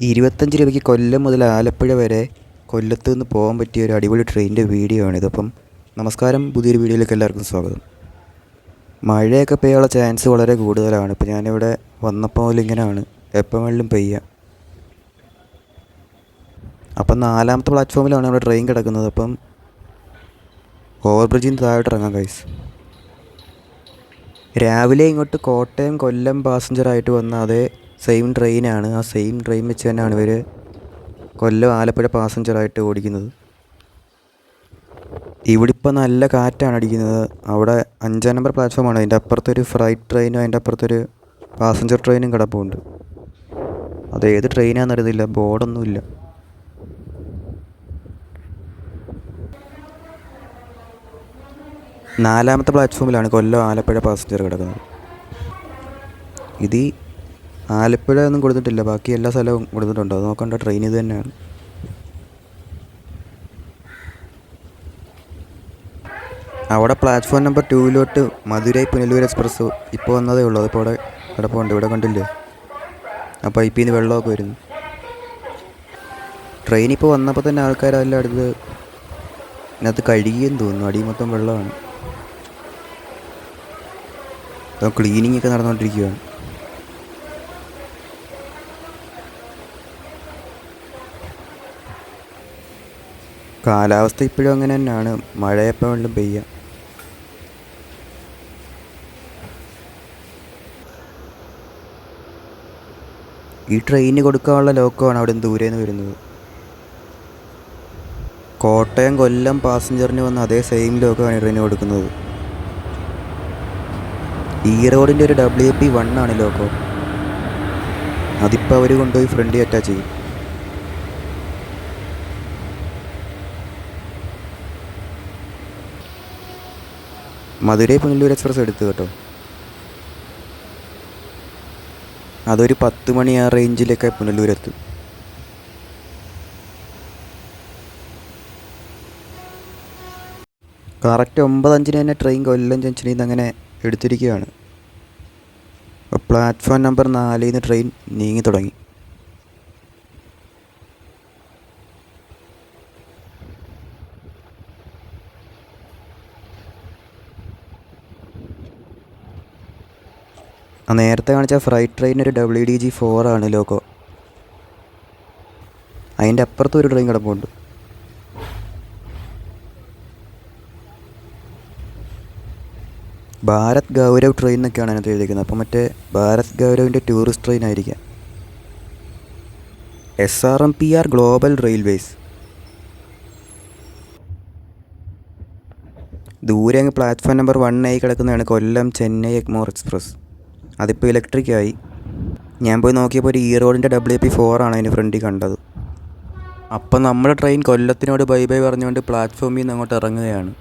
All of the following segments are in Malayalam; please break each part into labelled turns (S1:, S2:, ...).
S1: ഇരുപത്തഞ്ച് രൂപയ്ക്ക് കൊല്ലം മുതൽ ആലപ്പുഴ വരെ കൊല്ലത്ത് നിന്ന് പോകാൻ പറ്റിയ ഒരു അടിപൊളി ട്രെയിനിന്റെ വീഡിയോ ആണിത്. അപ്പം നമസ്കാരം. പുതിയൊരു വീഡിയോയിലേക്ക് എല്ലാവർക്കും സ്വാഗതം. മഴയൊക്കെ പെയ്യാനുള്ള ചാൻസ് വളരെ കൂടുതലാണ്. ഇപ്പോൾ ഞാനിവിടെ വന്നപ്പോൾ ഇങ്ങനെയാണ്. എപ്പം വേണമെങ്കിലും പെയ്യുക അപ്പം നാലാമത്തെ പ്ലാറ്റ്ഫോമിലാണ് നമ്മുടെ ട്രെയിൻ കിടക്കുന്നത്. അപ്പം ഓവർ ബ്രിഡ്ജിൽ നിന്ന് താഴോട്ട് ഇറങ്ങാം കൈസ് രാവിലെ ഇങ്ങോട്ട് കോട്ടയം കൊല്ലം പാസഞ്ചറായിട്ട് വന്ന അതേ സെയിം ട്രെയിനാണ് ആ സെയിം ട്രെയിൻ വെച്ച് തന്നെയാണ് ഇവർ കൊല്ലം ആലപ്പുഴ പാസഞ്ചറായിട്ട് ഓടിക്കുന്നത്. ഇവിടെ ഇപ്പോൾ നല്ല കാറ്റാണ് അടിക്കുന്നത്. അവിടെ അഞ്ചാം നമ്പർ പ്ലാറ്റ്ഫോമാണ് അതിന്റെ അപ്പുറത്തൊരു ഫ്രൈറ്റ് ട്രെയിനും അതിന്റെ അപ്പുറത്തൊരു പാസഞ്ചർ ട്രെയിനും കിടപ്പുണ്ട്. അത് ഏത് ട്രെയിനാണെന്ന് അറിയത്തില്ല. ബോർഡൊന്നുമില്ല നാലാമത്തെ പ്ലാറ്റ്ഫോമിലാണ് കൊല്ലം ആലപ്പുഴ പാസഞ്ചർ കിടക്കുന്നത്. ഇത് ആലപ്പുഴ ഒന്നും കൊടുത്തിട്ടില്ല. ബാക്കി എല്ലാ സ്ഥലവും കൊടുത്തിട്ടുണ്ട്. അത് നോക്കണ്ട ട്രെയിൻ ഇത് തന്നെയാണ്. അവിടെ പ്ലാറ്റ്ഫോം നമ്പർ ടൂവിലോട്ട് മധുരൈ പുനലൂർ എക്സ്പ്രസ് ഇപ്പോൾ വന്നതേ ഉള്ളൂ. അതിപ്പോൾ അവിടെ കിടപ്പുണ്ട് ഇവിടെ കണ്ടില്ലേ? ആ പൈപ്പിൽ നിന്ന് വെള്ളമൊക്കെ വരുന്നു. ട്രെയിൻ ഇപ്പോൾ വന്നപ്പോൾ തന്നെ ആൾക്കാരെല്ലാം അടുത്ത് ഇതിനകത്ത് കഴുകിയെന്ന് തോന്നുന്നു. അടി മൊത്തം വെള്ളമാണ്. ക്ലീനിങ് ഒക്കെ നടന്നുകൊണ്ടിരിക്കുകയാണ് കാലാവസ്ഥ ഇപ്പോഴും അങ്ങനെ തന്നെയാണ്. മഴയപ്പോൾ വേണ്ടും പെയ്യുക ഈ ട്രെയിനിന് കൊടുക്കാനുള്ള ലോക്കമാണ് അവിടെ ദൂരെ നിന്ന് വരുന്നത്. കോട്ടയം കൊല്ലം പാസഞ്ചറിന് വന്ന അതേ സെയിം ലോക്കമാണ് ഈ ട്രെയിന് കൊടുക്കുന്നത്. ഈ റോഡിന്റെ ഒരു ഡബ്ല്യു പി വൺ ആണ് ലോക്കോ. അതിപ്പോൾ അവർ കൊണ്ടുപോയി ഫ്രണ്ടിൽ അറ്റാച്ച് ചെയ്യും. മധുരൈ പുനലൂർ എക്സ്പ്രസ് എടുത്തു കേട്ടോ. അതൊരു പത്ത് മണി ആ റേഞ്ചിലൊക്കെ പുനലൂരെത്തും കറക്റ്റ് ഒമ്പതഞ്ചിന് തന്നെ ട്രെയിൻ കൊല്ലം ജംഗ്ഷനിൽ നിന്ന് അങ്ങനെ എടുത്തിരിക്കുകയാണ്. പ്ലാറ്റ്ഫോം നമ്പർ നാലിൽ നിന്ന് ട്രെയിൻ നീങ്ങി തുടങ്ങി. നേരത്തെ കാണിച്ച ഫ്രൈറ്റ് ട്രെയിൻ ഒരു ഡബ്ല്യു ഡി ജി ഫോർ ആണ് ലോക്കോ. അതിന്റെ അപ്പുറത്തും ഒരു ട്രെയിൻ കിടപ്പുണ്ട്. ഭാരത് ഗൗരവ് ട്രെയിൻ എന്നൊക്കെയാണ് അതിനകത്ത് എഴുതിയിരിക്കുന്നത്. അപ്പോൾ മറ്റേ ഭാരത് ഗൗരവിന്റെ ടൂറിസ്റ്റ് ട്രെയിൻ ആയിരിക്കാം. S R M P R global railways ദൂരെ അങ്ങ് പ്ലാറ്റ്ഫോം നമ്പർ വൺ ആയി കിടക്കുന്നതാണ് കൊല്ലം ചെന്നൈ എഗ്മോർ എക്സ്പ്രസ് അതിപ്പോൾ ഇലക്ട്രിക് ആയി. ഞാൻ പോയി നോക്കിയപ്പോൾ ഒരു ഈറോഡിന്റെ റോഡിന്റെ ഡബ്ല്യു പി ഫോർ ആണ് അതിന് ഫ്രണ്ടിൽ കണ്ടത്. അപ്പം നമ്മുടെ ട്രെയിൻ കൊല്ലത്തിനോട് ബൈ ബൈ പറഞ്ഞുകൊണ്ട് പ്ലാറ്റ്ഫോമിൽ നിന്ന് അങ്ങോട്ട് ഇറങ്ങുകയാണ്.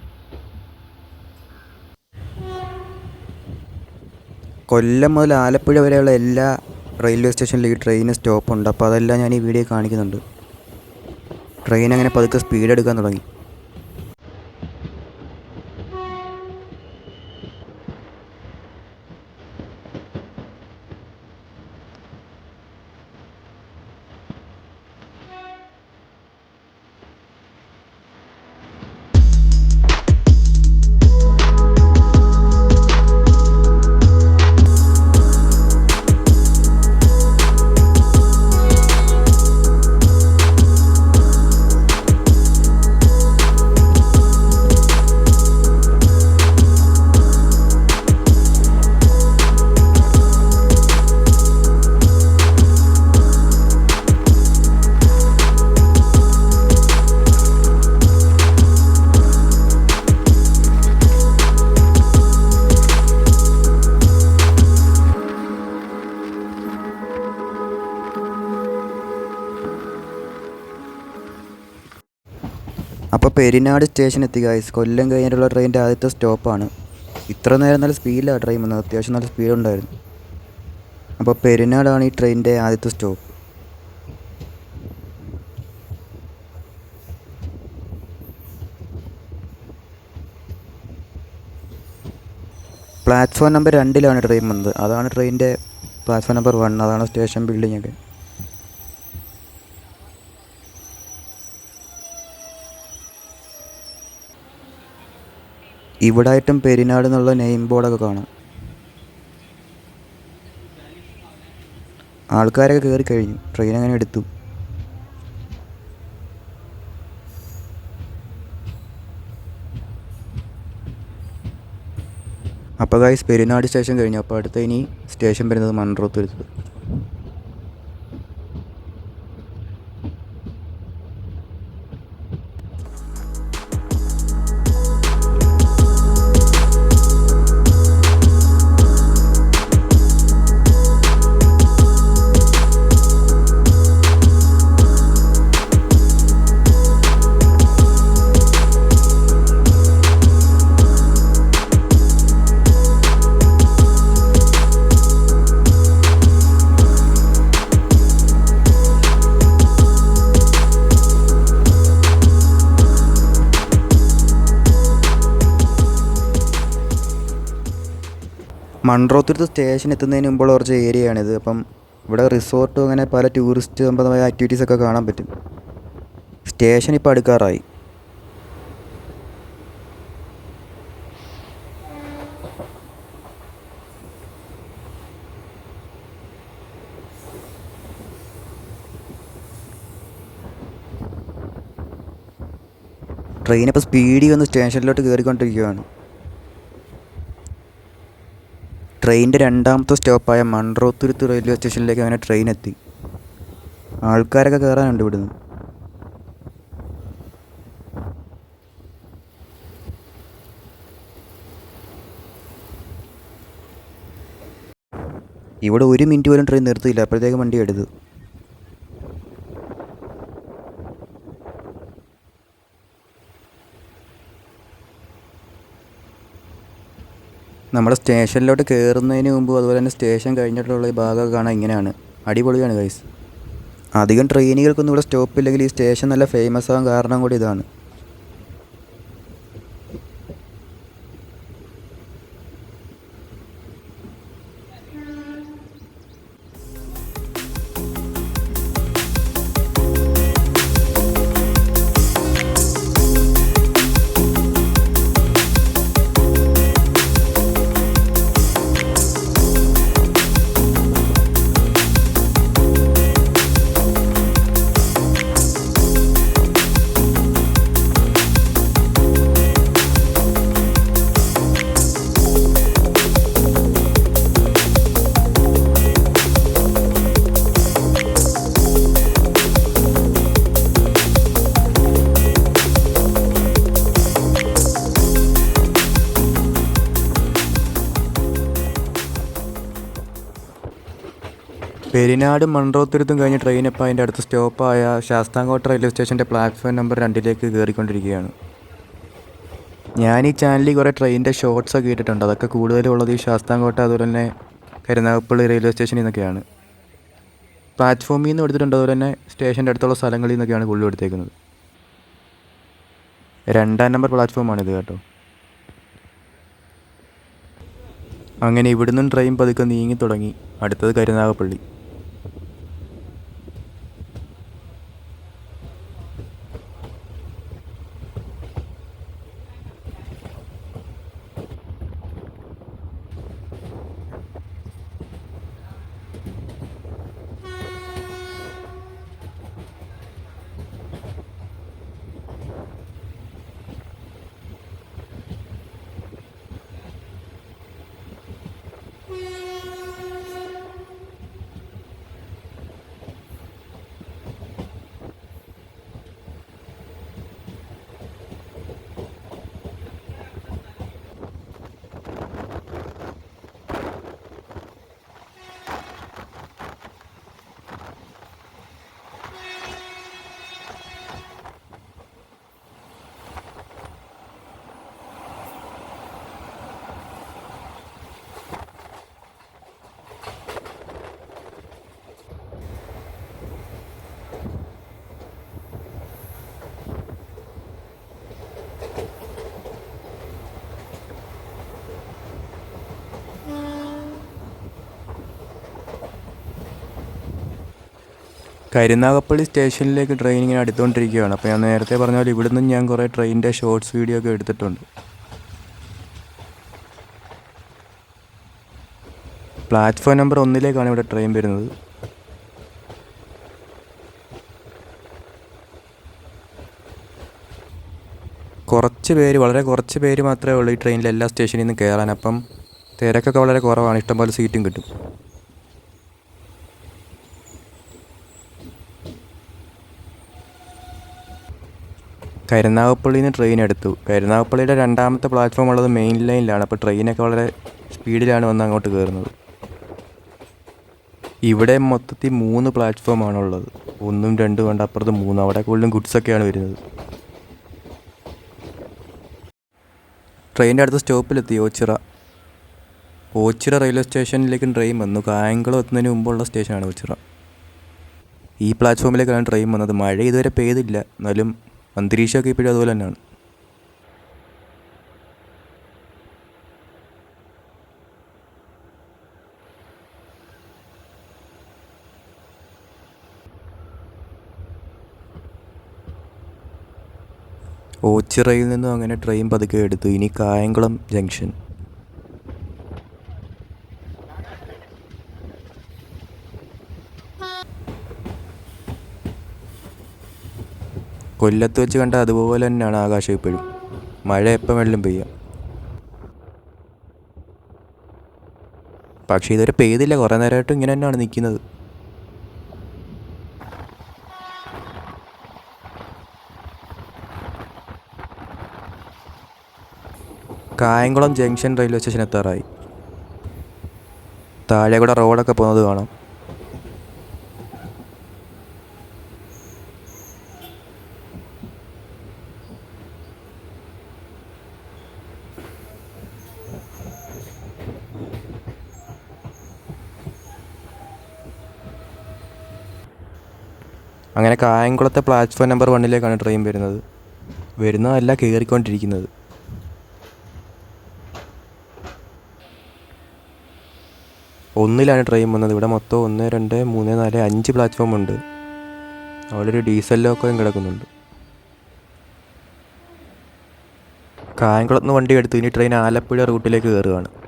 S1: കൊല്ലം മുതൽ ആലപ്പുഴ വരെയുള്ള എല്ലാ റെയിൽവേ സ്റ്റേഷനിലും ഈ ട്രെയിന് സ്റ്റോപ്പുണ്ട് അപ്പോൾ അതെല്ലാം ഞാൻ ഈ വീഡിയോ കാണിക്കുന്നുണ്ട്. ട്രെയിൻ അങ്ങനെ പതുക്കെ സ്പീഡ് എടുക്കാൻ തുടങ്ങി. പെരിനാട് സ്റ്റേഷൻ എത്തി ഗൈസ് കൊല്ലം കഴിഞ്ഞിട്ടുള്ള ട്രെയിനിന്റെ ആദ്യത്തെ സ്റ്റോപ്പാണ്. ഇത്ര നേരം നല്ല സ്പീഡിലാണ് ട്രെയിൻ വന്നത്. അത്യാവശ്യം നല്ല സ്പീഡ് ഉണ്ടായിരുന്നു. അപ്പോൾ പെരിനാടാണ് ഈ ട്രെയിനിന്റെ ആദ്യത്തെ സ്റ്റോപ്പ്. പ്ലാറ്റ്ഫോം നമ്പർ രണ്ടിലാണ് ട്രെയിൻ വന്നത്. അതാണ് ട്രെയിനിന്റെ പ്ലാറ്റ്ഫോം നമ്പർ വൺ അതാണ് സ്റ്റേഷൻ ബിൽഡിംഗ് ഒക്കെ. ഇവിടായിട്ടും പെരിനാട് എന്നുള്ള നെയിം ബോർഡൊക്കെ കാണാം. ആൾക്കാരൊക്കെ കയറി കഴിഞ്ഞു. ട്രെയിൻ അങ്ങനെ എടുത്തു. അപ്പോൾ ഗൈസ് പെരുന്നാട് സ്റ്റേഷൻ കഴിഞ്ഞു. അപ്പോൾ അടുത്ത ഇനി സ്റ്റേഷൻ വരുന്നത് മൺട്രോത്തുരുത്ത് മൺട്രോത്തുരുത്ത് സ്റ്റേഷൻ എത്തുന്നതിന് മുമ്പുള്ള കുറച്ച് ഏരിയയാണിത് അപ്പം ഇവിടെ റിസോർട്ടും അങ്ങനെ പല ടൂറിസ്റ്റ് സംബന്ധമായ ആക്ടിവിറ്റീസ് ഒക്കെ കാണാൻ പറ്റും. സ്റ്റേഷൻ ഇപ്പോൾ അടുക്കാറായി. ട്രെയിൻ ഇപ്പോൾ സ്പീഡിൽ വന്ന് സ്റ്റേഷനിലോട്ട് കയറിക്കൊണ്ടിരിക്കുകയാണ് ട്രെയിനിന്റെ രണ്ടാമത്തെ സ്റ്റോപ്പായ മൺറോത്തുരുത്ത് റെയിൽവേ സ്റ്റേഷനിലേക്ക് അങ്ങനെ ട്രെയിൻ എത്തി ആൾക്കാരൊക്കെ കയറാനുണ്ട് ഇവിടുന്ന്. ഇവിടെ ഒരു മിനിറ്റ് പോലും ട്രെയിൻ നിർത്തിയില്ല. അപ്പോഴത്തേക്കും വണ്ടി എടുത്തു. നമ്മുടെ സ്റ്റേഷനിലോട്ട് കയറുന്നതിന് മുമ്പ് അതുപോലെ തന്നെ സ്റ്റേഷൻ കഴിഞ്ഞിട്ടുള്ള ഈ ഭാഗമൊക്കെ കാണാൻ ഇങ്ങനെയാണ്. അടിപൊളിയാണ് ഗൈസ് അധികം ട്രെയിനുകൾക്കൊന്നും ഇവിടെ സ്റ്റോപ്പ് ഇല്ലെങ്കിൽ ഈ സ്റ്റേഷൻ നല്ല ഫേമസ് ആകാൻ കാരണം കൂടി ഇതാണ്. പെരിനാട് മൺറോത്തുരുത്തും കഴിഞ്ഞ് ട്രെയിൻ ഇപ്പോൾ അതിന്റെ അടുത്ത സ്റ്റോപ്പായ ശാസ്താംകോട്ട റെയിൽവേ സ്റ്റേഷന്റെ പ്ലാറ്റ്ഫോം നമ്പർ രണ്ടിലേക്ക് കയറിക്കൊണ്ടിരിക്കുകയാണ്. ഞാൻ ഈ ചാനലിൽ കുറേ ട്രെയിനിന്റെ ഷോർട്സ് ഒക്കെ ഇട്ടിട്ടുണ്ട്. അതൊക്കെ കൂടുതലും ഉള്ളത് ഈ ശാസ്താംകോട്ട അതുപോലെ തന്നെ കരുനാഗപ്പള്ളി റെയിൽവേ സ്റ്റേഷനിൽ നിന്നൊക്കെയാണ്. പ്ലാറ്റ്ഫോമിൽ നിന്ന് എടുത്തിട്ടുണ്ട്. അതുപോലെ തന്നെ സ്റ്റേഷന്റെ അടുത്തുള്ള സ്ഥലങ്ങളിൽ നിന്നൊക്കെയാണ് കൂടുതൽ എടുത്തേക്കുന്നത്. രണ്ടാം നമ്പർ പ്ലാറ്റ്ഫോമാണിത് കേട്ടോ. അങ്ങനെ ഇവിടുന്ന് ട്രെയിൻ പതുക്കെ നീങ്ങി തുടങ്ങി. അടുത്തത് കരുനാഗപ്പള്ളി. കരുനാഗപ്പള്ളി സ്റ്റേഷനിലേക്ക് ട്രെയിൻ ഇങ്ങനെ അടുത്തുകൊണ്ടിരിക്കുകയാണ്. അപ്പോൾ ഞാൻ നേരത്തെ പറഞ്ഞ പോലെ ഇവിടുന്ന് ഞാൻ കുറേ ട്രെയിനിന്റെ ഷോർട്സ് വീഡിയോ ഒക്കെ എടുത്തിട്ടുണ്ട്. പ്ലാറ്റ്ഫോം നമ്പർ ഒന്നിലേക്കാണ് ഇവിടെ ട്രെയിൻ വരുന്നത്. കുറച്ച് പേര് വളരെ കുറച്ച് പേര് മാത്രമേ ഉള്ളൂ ഈ ട്രെയിനിൽ എല്ലാ സ്റ്റേഷനിൽ നിന്ന് കയറാൻ. അപ്പം തിരക്കൊക്കെ വളരെ കുറവാണ്. ഇഷ്ടംപോലെ സീറ്റും കിട്ടും. കരുനാഗപ്പള്ളിയിൽ നിന്ന് ട്രെയിൻ എടുത്തു. കരുനാഗപ്പള്ളിയുടെ രണ്ടാമത്തെ പ്ലാറ്റ്ഫോം ഉള്ളത് മെയിൻ ലൈനിലാണ് അപ്പോൾ ട്രെയിനൊക്കെ വളരെ സ്പീഡിലാണ് വന്ന് അങ്ങോട്ട് കയറുന്നത് ഇവിടെ മൊത്തത്തിൽ മൂന്ന് പ്ലാറ്റ്ഫോമാണ് ഉള്ളത്. ഒന്നും രണ്ടും കൊണ്ട് അപ്പുറത്ത് മൂന്നും. അവിടെ കൂടുതലും ഗുഡ്സൊക്കെയാണ് വരുന്നത്. ട്രെയിനിന്റെ അടുത്ത സ്റ്റോപ്പിലെത്തി ഓച്ചിറ. ഓച്ചിറ റെയിൽവേ സ്റ്റേഷനിലേക്കും ട്രെയിൻ വന്നു. കായംകുളം എത്തുന്നതിന് മുമ്പുള്ള സ്റ്റേഷനാണ് ഓച്ചിറ. ഈ പ്ലാറ്റ്ഫോമിലേക്കാണ് ട്രെയിൻ വന്നത്. മഴ ഇതുവരെ പെയ്തില്ല. എന്നാലും അന്തരീക്ഷമൊക്കെ ഇപ്പോഴും അതുപോലെ തന്നെയാണ്. ഓച്ചിറയിൽ നിന്നും അങ്ങനെ ട്രെയിൻ പതുക്കെ എടുത്തു. ഇനി കായംകുളം ജംഗ്ഷൻ കൊല്ലത്ത് വെച്ച് കണ്ട അതുപോലെ തന്നെയാണ് ആകാശം ഇപ്പോഴും. മഴ എപ്പം വെള്ളം പെയ്യാം? പക്ഷേ ഇതുവരെ പെയ്തില്ല. കുറേ നേരമായിട്ട് ഇങ്ങനെ തന്നെയാണ് നിൽക്കുന്നത്. കായംകുളം ജംഗ്ഷൻ റെയിൽവേ സ്റ്റേഷൻ എത്താറായി. താഴെ കൂടെ റോഡൊക്കെ പോകുന്നത് കാണാം. അങ്ങനെ കായംകുളത്തെ പ്ലാറ്റ്ഫോം നമ്പർ വണ്ണിലേക്കാണ് ട്രെയിൻ വരുന്നത്. വരുന്നതല്ല കയറിക്കൊണ്ടിരിക്കുന്നത് ഒന്നിലാണ് ട്രെയിൻ വന്നത്. ഇവിടെ മൊത്തം ഒന്ന് രണ്ട് മൂന്ന് നാല് അഞ്ച് പ്ലാറ്റ്ഫോം ഉണ്ട്. അവിടെ ഒരു ഡീസൽ ലോക്കോയും കിടക്കുന്നുണ്ട്. കായംകുളത്ത് നിന്ന് വണ്ടി എടുത്ത് ഇനി ട്രെയിൻ ആലപ്പുഴ റൂട്ടിലേക്ക് കയറുകയാണ്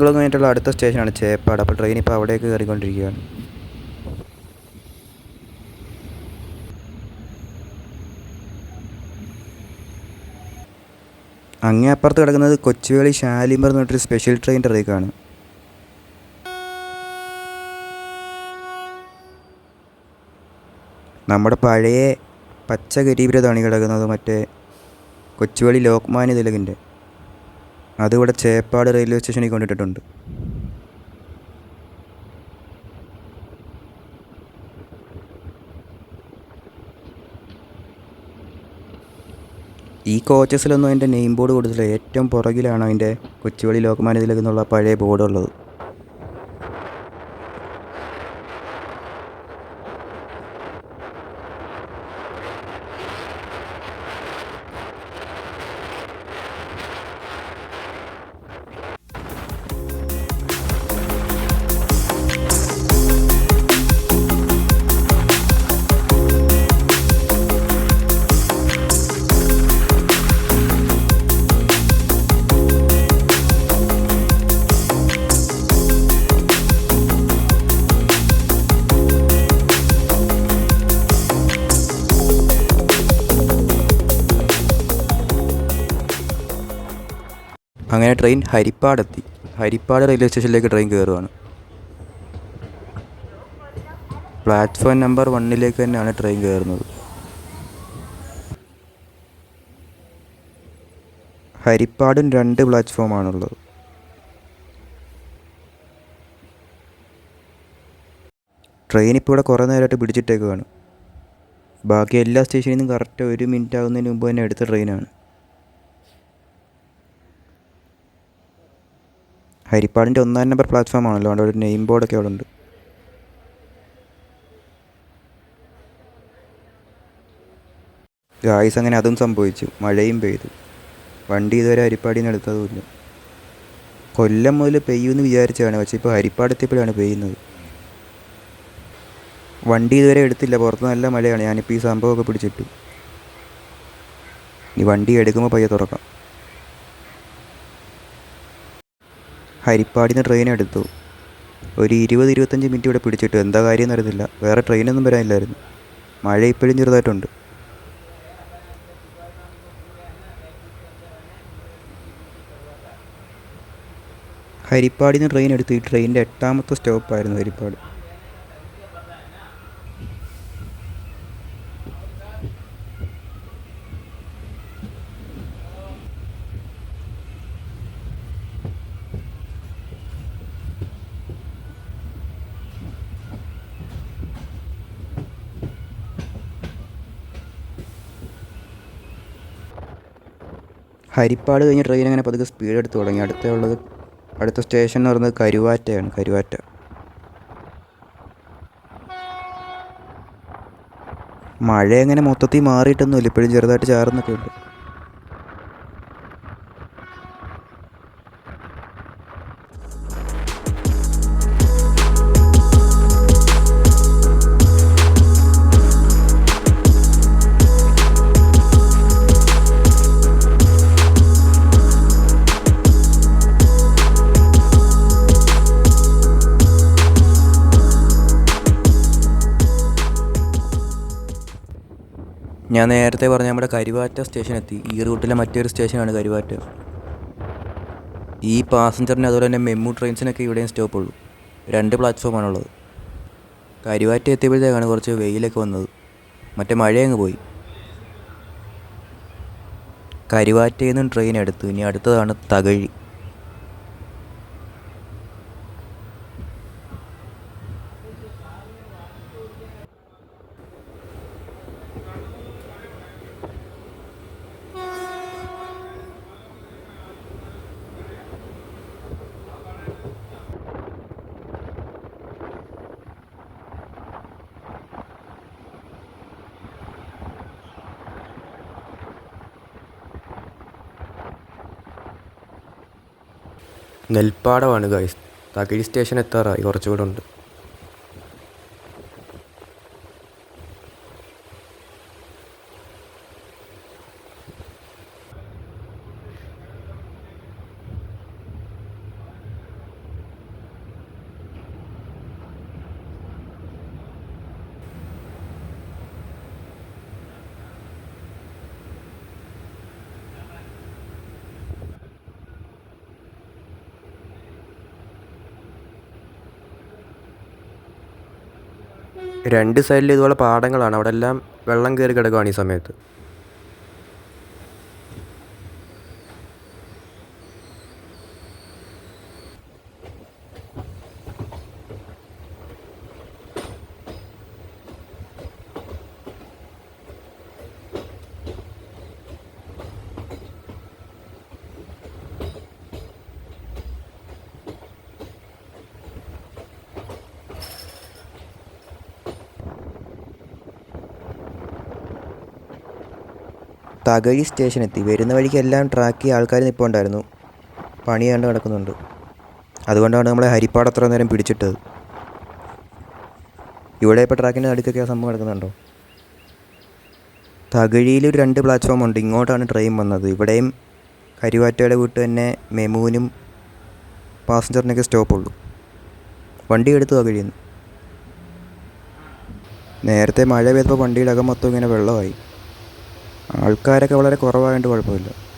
S1: കായംകുളം കഴിഞ്ഞിട്ടുള്ള അടുത്ത സ്റ്റേഷനാണ് ചേപ്പാട്. അപ്പോൾ ട്രെയിൻ ഇപ്പോൾ അവിടേക്ക് കയറിക്കൊണ്ടിരിക്കുകയാണ്. അങ്ങേ അപ്പുറത്ത് കിടക്കുന്നത് കൊച്ചുവേളി ഷാലിമർ എന്ന് പറഞ്ഞിട്ടൊരു സ്പെഷ്യൽ ട്രെയിൻ ട്രേക്കാണ് നമ്മുടെ പഴയ പച്ച ഗരീബിരതാണ് കിടക്കുന്നത് മറ്റേ കൊച്ചുവേളി ലോക്മാന്യ തിലകിന്റെ അതിവിടെ ചേപ്പാട് റെയിൽവേ സ്റ്റേഷനിൽ കൊണ്ടിട്ടിട്ടുണ്ട്. ഈ കോച്ചസിലൊന്നും അതിന്റെ നെയിം ബോർഡ് കൊടുത്തില്ല ഏറ്റവും പുറകിലാണ് അതിന്റെ കൊച്ചുവേളി ലോകമാന്യതിലേക്ക് എന്നുള്ള പഴയ ബോർഡ് അങ്ങനെ ട്രെയിൻ ഹരിപ്പാടെത്തി. ഹരിപ്പാട് റെയിൽവേ സ്റ്റേഷനിലേക്ക് ട്രെയിൻ കയറുകയാണ് പ്ലാറ്റ്ഫോം നമ്പർ വണ്ണിലേക്ക് തന്നെയാണ് ട്രെയിൻ കയറുന്നത് ഹരിപ്പാടും രണ്ട് പ്ലാറ്റ്ഫോമാണുള്ളത് ട്രെയിൻ ഇപ്പോൾ ഇവിടെ കുറേ നേരമായിട്ട് പിടിച്ചിട്ടേക്കുവാണ്. ബാക്കി എല്ലാ സ്റ്റേഷനിൽ നിന്നും കറക്റ്റ് ഒരു മിനിറ്റ് ആകുന്നതിന് മുമ്പ് തന്നെ എടുത്ത ട്രെയിനാണ് ഹരിപ്പാടിന്റെ ഒന്നാം നമ്പർ പ്ലാറ്റ്ഫോം ആണല്ലോ. അവിടെ ഒരു നെയിം ബോർഡൊക്കെ അവിടെ ഉണ്ട് ഗായ്സ് അങ്ങനെ അതും സംഭവിച്ചു. മഴയും പെയ്തു. വണ്ടി ഇതുവരെ ഹരിപ്പാടിയിൽ എടുത്തതുമില്ല. കൊല്ലം മുതൽ പെയ്യുമെന്ന് വിചാരിച്ചതാണ്. പക്ഷേ ഇപ്പോൾ ഹരിപ്പാടെത്തിയപ്പോഴാണ് പെയ്യുന്നത്. വണ്ടി ഇതുവരെ എടുത്തില്ല. പുറത്ത് നല്ല മഴയാണ്. ഞാനിപ്പോൾ ഈ സംഭവമൊക്കെ പിടിച്ചിട്ടു. ഈ വണ്ടി എടുക്കുമ്പോൾ പയ്യെ തുറക്കാം. ഹരിപ്പാടിന്ന് ട്രെയിൻ എടുത്തു. ഒരു ഇരുപത് ഇരുപത്തഞ്ച് മിനിറ്റ് ഇവിടെ പിടിച്ചിട്ട്. എന്താ കാര്യം എന്നറിയത്തില്ല വേറെ ട്രെയിനൊന്നും വരാനില്ലായിരുന്നു. മഴ ഇപ്പോഴും ചെറുതായിട്ടുണ്ട്. ഹരിപ്പാടിന്ന് ട്രെയിൻ എടുത്തു. ഈ ട്രെയിനിന്റെ എട്ടാമത്തെ സ്റ്റോപ്പായിരുന്നു ഹരിപ്പാട്. ഹരിപ്പാട് കഴിഞ്ഞ് ട്രെയിൻ അങ്ങനെ പതുക്കെ സ്പീഡ് എടുത്ത് തുടങ്ങി. അടുത്തുള്ളത് അടുത്ത സ്റ്റേഷൻ എന്ന് പറയുന്നത് കരുവാറ്റയാണ് കരുവാറ്റ. മഴ അങ്ങനെ മൊത്തത്തിൽ മാറിയിട്ടൊന്നുമില്ല. ഇപ്പോഴും ചെറുതായിട്ട് ചാറുന്നൊക്കെ ഉണ്ട് ഞാൻ നേരത്തെ പറഞ്ഞ നമ്മുടെ കരുവാറ്റ സ്റ്റേഷൻ എത്തി ഈ റൂട്ടിലെ മറ്റൊരു സ്റ്റേഷനാണ് കരുവാറ്റ. ഈ പാസഞ്ചറിന് അതുപോലെ തന്നെ മെമ്മു ട്രെയിൻസിനൊക്കെ ഇവിടെയും സ്റ്റോപ്പുള്ളൂ രണ്ട് പ്ലാറ്റ്ഫോമാണുള്ളത്. കരുവാറ്റ എത്തിയപ്പോഴത്തേക്കാണ് കുറച്ച് വെയിലൊക്കെ വന്നത്. മറ്റേ മഴയങ്ങ് പോയി. കരുവാറ്റയിൽ നിന്നും ട്രെയിൻ എടുത്തു. ഇനി അടുത്തതാണ് തകഴി. നെൽപ്പാടമാണ് ഗൈസ് തകഴി സ്റ്റേഷൻ എത്താറായി. കുറച്ചുകൂടെ ഉണ്ട്. രണ്ട് സൈഡിൽ ഇതുപോലെ പാടങ്ങളാണ്. അവിടെ എല്ലാം വെള്ളം കയറി കിടക്കുകയാണ് ഈ സമയത്ത്. തകഴി സ്റ്റേഷൻ എത്തി വരുന്ന വഴിക്ക് എല്ലാം ചെയ്യാൻ ആൾക്കാർ നിൽപ്പുണ്ടായിരുന്നു പണി കണ്ട് നടക്കുന്നുണ്ട്. അതുകൊണ്ടാണ് നമ്മളെ ഹരിപ്പാട് അത്ര നേരം പിടിച്ചിട്ടത്. ഇവിടെ ഇപ്പോൾ ട്രാക്കിന്റെ നടുക്കൊക്കെ ആ സംഭവം നടക്കുന്നുണ്ടോ? തകഴിയിൽ ഒരു രണ്ട് പ്ലാറ്റ്ഫോം ഉണ്ട്. ഇങ്ങോട്ടാണ് ട്രെയിൻ വന്നത്. ഇവിടെയും കരുവാറ്റയുടെ വീട്ട് തന്നെ മെമുവിനും പാസഞ്ചറിനൊക്കെ സ്റ്റോപ്പുള്ളൂ വണ്ടി എടുത്തു തകഴിയുന്നു. നേരത്തെ മഴ പെയ്തപ്പോൾ വണ്ടിയുടെ അകം മൊത്തം ഇങ്ങനെ വെള്ളമായി. ആൾക്കാരൊക്കെ വളരെ കുറവായതുകൊണ്ട് കുഴപ്പമില്ല.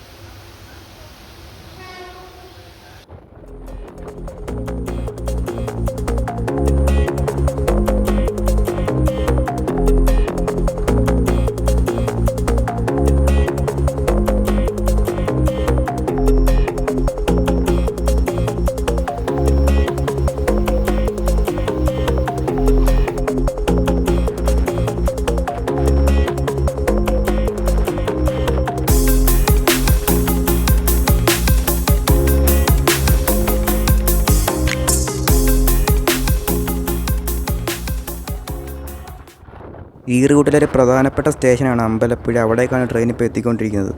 S1: ഈ ഒരു പ്രധാനപ്പെട്ട സ്റ്റേഷനാണ് അമ്പലപ്പുഴ. അവിടേക്കാണ് ട്രെയിൻ ഇപ്പോൾ എത്തിക്കൊണ്ടിരിക്കുന്നത്.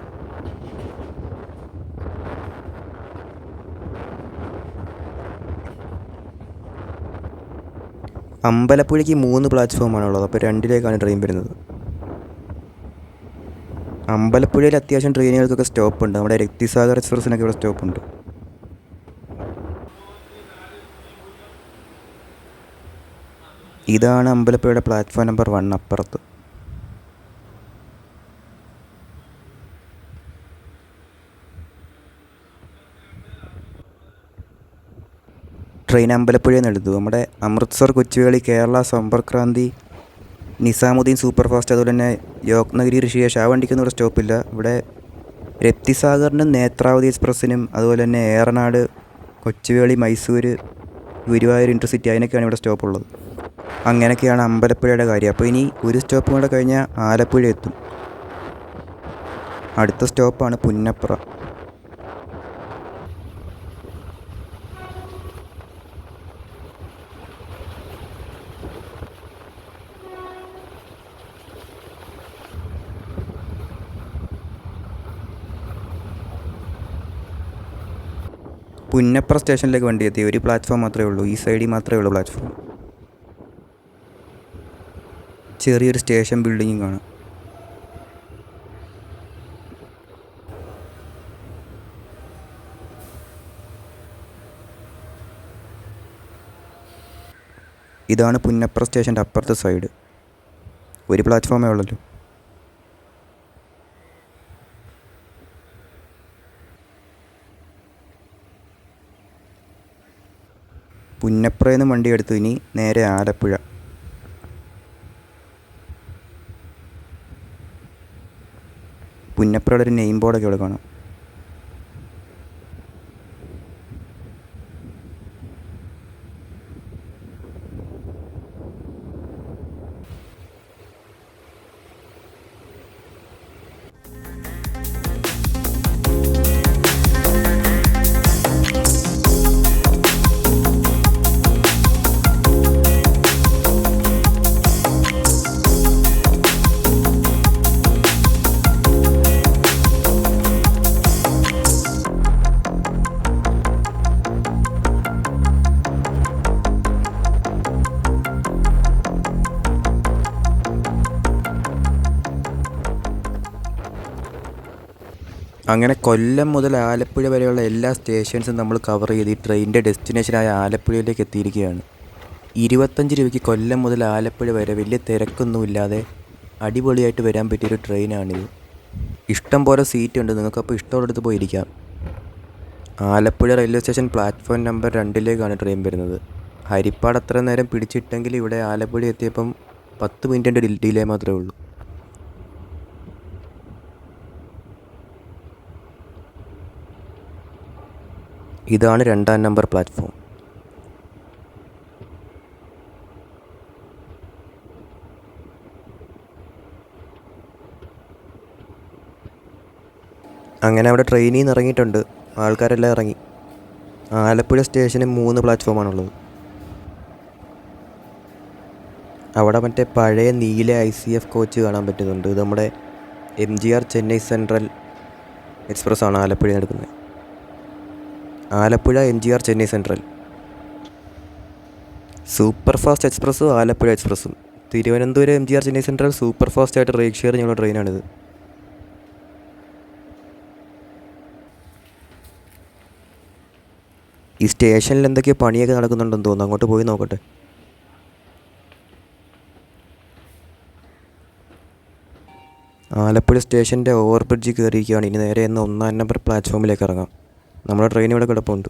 S1: അമ്പലപ്പുഴയ്ക്ക് മൂന്ന് പ്ലാറ്റ്ഫോമാണ് ഉള്ളത് അപ്പോൾ രണ്ടിലേക്കാണ് ട്രെയിൻ വരുന്നത്. അമ്പലപ്പുഴയിൽ അത്യാവശ്യം ട്രെയിനുകൾക്കൊക്കെ സ്റ്റോപ്പ് ഉണ്ട്. നമ്മുടെ രക്തിസാഗർ എക്സ്പ്രസ്സിനൊക്കെ ഇവിടെ സ്റ്റോപ്പ് ഇതാണ് അമ്പലപ്പുഴയുടെ പ്ലാറ്റ്ഫോം നമ്പർ വൺ അപ്പുറത്ത്. ട്രെയിൻ അമ്പലപ്പുഴയിൽ നിന്ന് നമ്മുടെ അമൃത്സർ കൊച്ചുവേളി കേരള സമ്പർക്രാന്തി നിസാമുദ്ദീൻ സൂപ്പർ ഫാസ്റ്റ് അതുപോലെ തന്നെ യോഗ്നഗിരി ഋഷികേഷ് ആ വണ്ടിക്കൊന്നും ഇവിടെ സ്റ്റോപ്പില്ല ഇവിടെ രപ്തിസാഗറിനും നേത്രാവതി എക്സ്പ്രസ്സിനും അതുപോലെ തന്നെ ഏറനാട് കൊച്ചുവേളി മൈസൂർ ഗുരുവായൂർ ഇന്റർസിറ്റി അതിനൊക്കെയാണ് ഇവിടെ സ്റ്റോപ്പ് ഉള്ളത്. അങ്ങനെയൊക്കെയാണ് അമ്പലപ്പുഴയുടെ കാര്യം. അപ്പോൾ ഇനി ഒരു സ്റ്റോപ്പ് കൂടെ കഴിഞ്ഞാൽ ആലപ്പുഴ എത്തും. അടുത്ത സ്റ്റോപ്പാണ് പുന്നപ്ര. പുന്നപ്ര സ്റ്റേഷനിലേക്ക് വണ്ടി എത്തി. ഒരു പ്ലാറ്റ്ഫോം മാത്രമേ ഉള്ളൂ. ഈ സൈഡിൽ മാത്രമേ ഉള്ളൂ പ്ലാറ്റ്ഫോം. ചെറിയൊരു സ്റ്റേഷൻ ബിൽഡിങ്ങും കാണാം. ഇതാണ് പുന്നപ്ര സ്റ്റേഷന്റെ അപ്പുറത്തെ സൈഡ് ഒരു പ്ലാറ്റ്ഫോമേ ഉള്ളല്ലോ. പുന്നപ്രയിൽ നിന്ന് വണ്ടി എടുത്തു ഇനി നേരെ ആലപ്പുഴ. പുന്നപ്രയുടെ ഒരു നെയിം ബോർഡൊക്കെ ഇവിടെ കാണാം. അങ്ങനെ കൊല്ലം മുതൽ ആലപ്പുഴ വരെയുള്ള എല്ലാ സ്റ്റേഷൻസും നമ്മൾ കവർ ചെയ്ത് ഈ ട്രെയിനിന്റെ ഡെസ്റ്റിനേഷനായ ആലപ്പുഴയിലേക്ക് എത്തിയിരിക്കുകയാണ്. ഇരുപത്തഞ്ച് രൂപയ്ക്ക് കൊല്ലം മുതൽ ആലപ്പുഴ വരെ വലിയ തിരക്കൊന്നുമില്ലാതെ അടിപൊളിയായിട്ട് വരാൻ പറ്റിയൊരു ട്രെയിനാണിത് ഇഷ്ടം പോലെ സീറ്റ് ഉണ്ട്. നിങ്ങൾക്കപ്പോൾ ഇഷ്ടമുള്ളിടത്ത് പോയിരിക്കാം. Alappuzha railway station platform number രണ്ടിലേക്കാണ് train വരുന്നത്. ഹരിപ്പാട് അത്ര നേരം പിടിച്ചിട്ടെങ്കിൽ ഇവിടെ ആലപ്പുഴ എത്തിയപ്പം പത്ത് മിനിറ്റിന്റെ ഡിലേ മാത്രമേ ഉള്ളൂ. ഇതാണ് രണ്ടാം നമ്പർ പ്ലാറ്റ്ഫോം അങ്ങനെ അവിടെ ട്രെയിനിൽ നിന്ന് ഇറങ്ങിയിട്ടുണ്ട്. ആൾക്കാരെല്ലാം ഇറങ്ങി. ആലപ്പുഴ സ്റ്റേഷന് മൂന്ന് പ്ലാറ്റ്ഫോമാണുള്ളത് അവിടെ മറ്റേ പഴയ നീല ഐ സി എഫ് കോച്ച് കാണാൻ പറ്റുന്നുണ്ട്. ഇത് നമ്മുടെ M G R Chennai Central express ആണ് ആലപ്പുഴ എടുക്കുന്നത് Alappuzha M G R Chennai Central. Super fast എക്സ്പ്രസ്സും Alappuzha എക്സ്പ്രസ്സും. Thiruvananthapuram M G R Chennai Central super fast ആയിട്ട് റേക്ക് ഷെയർ ചെയ്യുന്ന ട്രെയിനാണിത്. ഈ സ്റ്റേഷനിൽ എന്തൊക്കെയോ പണിയൊക്കെ നടക്കുന്നുണ്ടെന്ന് തോന്നുന്നു. അങ്ങോട്ട് പോയി നോക്കട്ടെ. ആലപ്പുഴ സ്റ്റേഷന്റെ ഓവർ ബ്രിഡ്ജ് കയറിയിരിക്കുകയാണ്. ഇനി നേരെ എന്ന് ഒന്നാം നമ്പർ പ്ലാറ്റ്ഫോമിലേക്ക് ഇറങ്ങാം. നമ്മുടെ ട്രെയിൻ ഇവിടെ കിടപ്പുണ്ട്.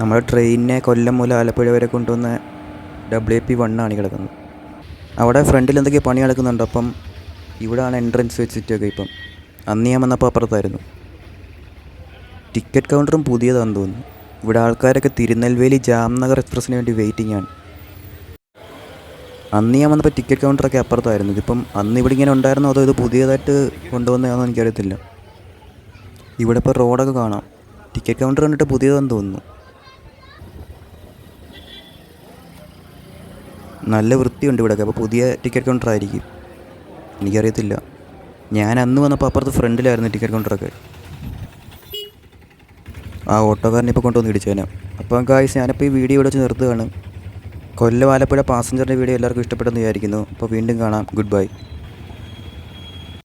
S1: നമ്മുടെ ട്രെയിനിനെ കൊല്ലം മുതൽ ആലപ്പുഴ വരെ കൊണ്ടുവന്ന ഡബ്ല്യു പി വണ്ണാണ് കിടക്കുന്നത്. അവിടെ ഫ്രണ്ടിൽ എന്തൊക്കെ പണി നടക്കുന്നുണ്ട്. അപ്പം ഇവിടാണ് എൻട്രൻസ് വെച്ചിട്ടൊക്കെ ഇപ്പം. അന്ന് ഞാൻ വന്നപ്പോൾ അപ്പുറത്തായിരുന്നു. ടിക്കറ്റ് കൗണ്ടറും പുതിയതാണെന്ന് തോന്നുന്നു. ഇവിടെ ആൾക്കാരൊക്കെ തിരുനെൽവേലി ജാംനഗർ എക്സ്പ്രസ്സിന് വേണ്ടി വെയിറ്റിംഗ് ആണ്. അന്ന് ഞാൻ വന്നപ്പോൾ ടിക്കറ്റ് കൗണ്ടറൊക്കെ അപ്പുറത്തായിരുന്നു. ഇതിപ്പം അന്ന് ഇവിടെ ഇങ്ങനെ ഉണ്ടായിരുന്നോ? അതോ ഇത് പുതിയതായിട്ട് കൊണ്ടുവന്നതാണെന്ന് എനിക്കറിയത്തില്ല. ഇവിടെ ഇപ്പോൾ റോഡൊക്കെ കാണാം. ടിക്കറ്റ് കൗണ്ടർ കണ്ടിട്ട് പുതിയതാണെന്ന് തോന്നുന്നു. നല്ല വൃത്തിയുണ്ട് ഇവിടെയൊക്കെ അപ്പോൾ പുതിയ ടിക്കറ്റ് കൗണ്ടർ ആയിരിക്കും. എനിക്കറിയത്തില്ല. ഞാൻ അന്ന് വന്നപ്പോൾ അപ്പുറത്ത് ഫ്രണ്ടിലായിരുന്നു ടിക്കറ്റ് കൗണ്ടറൊക്കെ ആ ഓട്ടോക്കാരനെ ഇപ്പോൾ കൊണ്ടുവന്ന് ഇടിച്ചേനെ അപ്പോൾ ഗായ്സ് ഞാനിപ്പോൾ ഈ വീഡിയോ ഇവിടെ വെച്ച് നിർത്തുകയാണ്. കൊല്ലം ആലപ്പുഴ പാസഞ്ചറിന്റെ വീഡിയോ എല്ലാവർക്കും ഇഷ്ടപ്പെട്ടെന്ന് വിചാരിക്കുന്നു. അപ്പോൾ വീണ്ടും കാണാം. Good bye